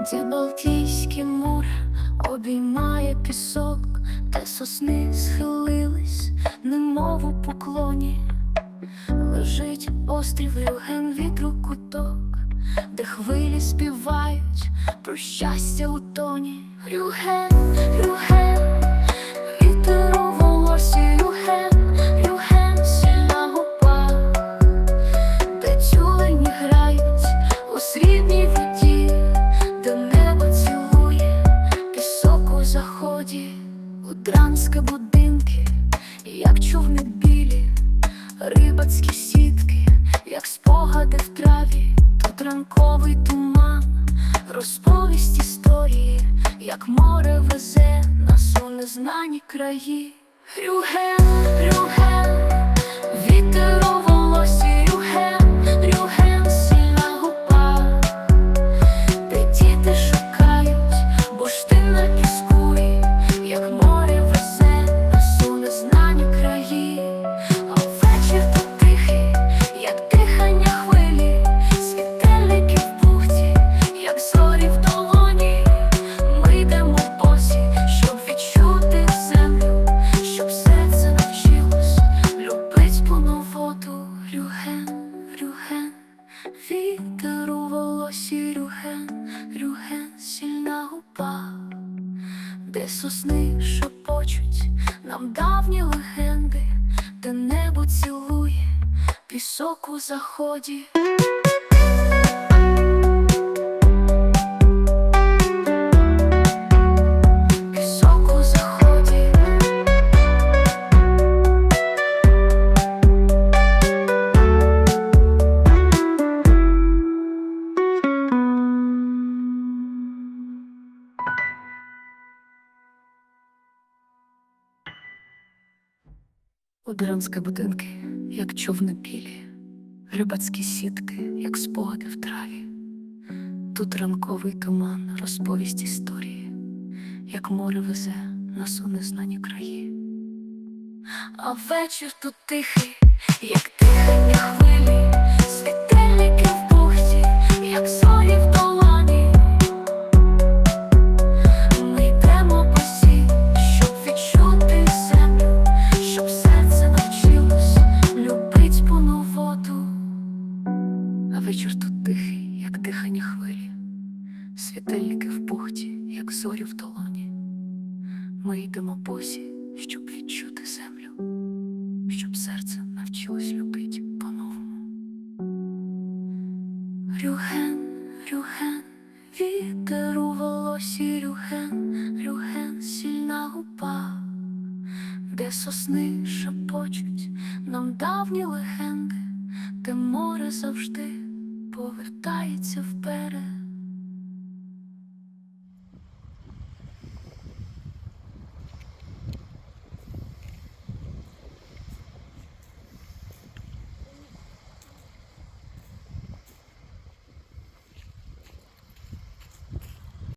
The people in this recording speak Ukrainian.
де Балтійське море обіймає пісок, де сосни схилились, немов у поклоні, лежить острів Євген вітру куток, де хвилі співають про щастя у тоні. Рюген, Рюген, у заході, будинки, як човни білі, рибацькі сітки, як спогади в траві, тут ранковий туман, розповість історії, як море везе нас у незнані краї. Рюген, Рюген, вітер де сосни шепочуть нам давні легенди, де небо цілує пісок у заході. Одранські будинки, як човни білі, рибацькі сітки, як спогади в траві. Тут ранковий туман, розповість історії, як море везе нас у незнані краї. А вечір тут тихий, як тихий хвилі, хвилі, світильники в бухті, як зорі в долоні. Ми йдемо босі, щоб відчути землю, щоб серце навчилось любить по-новому. Рюген, Рюген, вітер у волосі, Рюген, Рюген, сильна губа, де сосни шепочуть нам давні легенди, де море завжди повертається вперед.